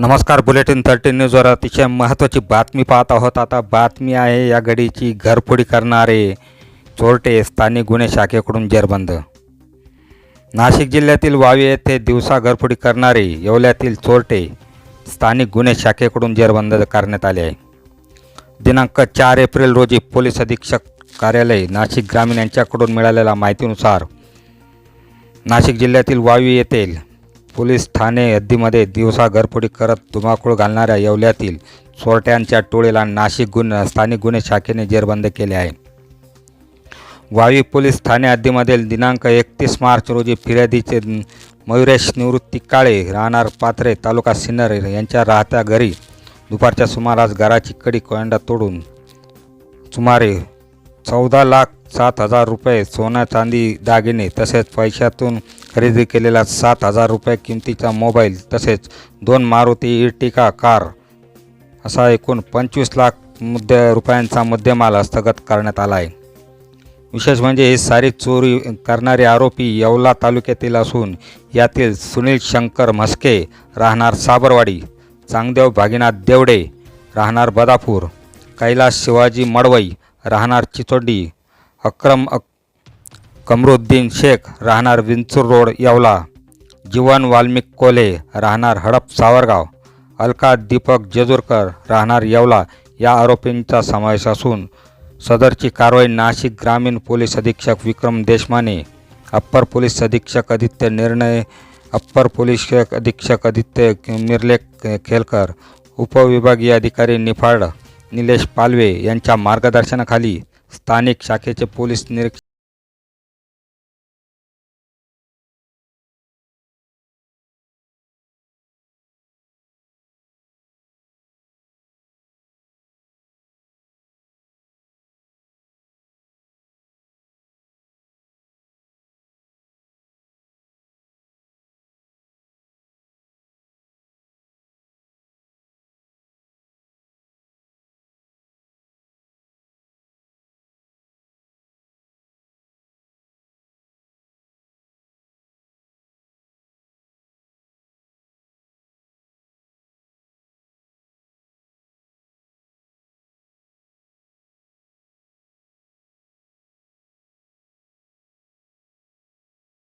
नमस्कार bulletin thirty न्यूजवर अतिशय महत्त्वाची बातमी पाहत आहोत. आता बातमी आहे या गडीची घरफोडी करणारे चोरटे स्थानिक गुन्हे शाखेकडून जेरबंद. नाशिक जिल्ह्यातील वावी येथे दिवसा घरफोडी करणारे येवल्यातील चोरटे स्थानिक गुन्हे शाखेकडून जेरबंद करण्यात आले आहे. दिनांक चार एप्रिल रोजी पोलीस अधीक्षक कार्यालय नाशिक ग्रामीण यांच्याकडून मिळालेल्या माहितीनुसार नाशिक जिल्ह्यातील वावी येथील पोलीस ठाणे हद्दीमध्ये दिवसा घरफोडी करत धुमाकूळ घालणाऱ्या येवल्यातील चोरट्यांच्या टोळीला नाशिक गुन्हे स्थानिक गुन्हे शाखेने जेरबंद केले आहे. वावी पोलीस ठाणे हद्दीमधील दिनांक एकतीस मार्च रोजी फिर्यादीचे मयुरेश निवृत्ती काळे राहणार पाथरे तालुका सिन्नर यांच्या राहत्या घरी दुपारच्या सुमारास घराची कडी कोयंडा तोडून सुमारे चौदा लाख सात हजार रुपये सोन्या चांदी दागिने तसेच पैशातून खरेदी केलेला सात हजार रुपये किमतीचा मोबाईल तसेच दोन मारुती इर्टिका कार असा एकूण पंचवीस लाख मुद्दे रुपयांचा मुद्देमाल हस्तगत करण्यात आला आहे विशेष म्हणजे ही सारी चोरी करणारे आरोपी येवला तालुक्यातील असून यातील सुनील शंकर म्हस्के राहणार साबरवाडी चांगदेव भागीनाथ देवडे राहणार बदापूर कैलास शिवाजी मडवई राहणार चिचोडी अक्रम अक कमरुद्दीन शेख राहणार विंचूर रोड येवला. जीवन वाल्मिक कोले राहणार हडप सावरगाव. अलका दीपक जेजूरकर राहणार येवला. या आरोपींचा समावेश असून सदरची कारवाई नाशिक ग्रामीण पोलीस अधीक्षक विक्रम देशमाने अप्पर पोलीस अधीक्षक आदित्य निर्णय अप्पर पोलीस अधीक्षक आदित्य मिरले खेलकर उपविभागीय अधिकारी निफाड निलेश पालवे यांच्या मार्गदर्शनाखाली स्थानिक शाखेचे पोलीस निरीक्षक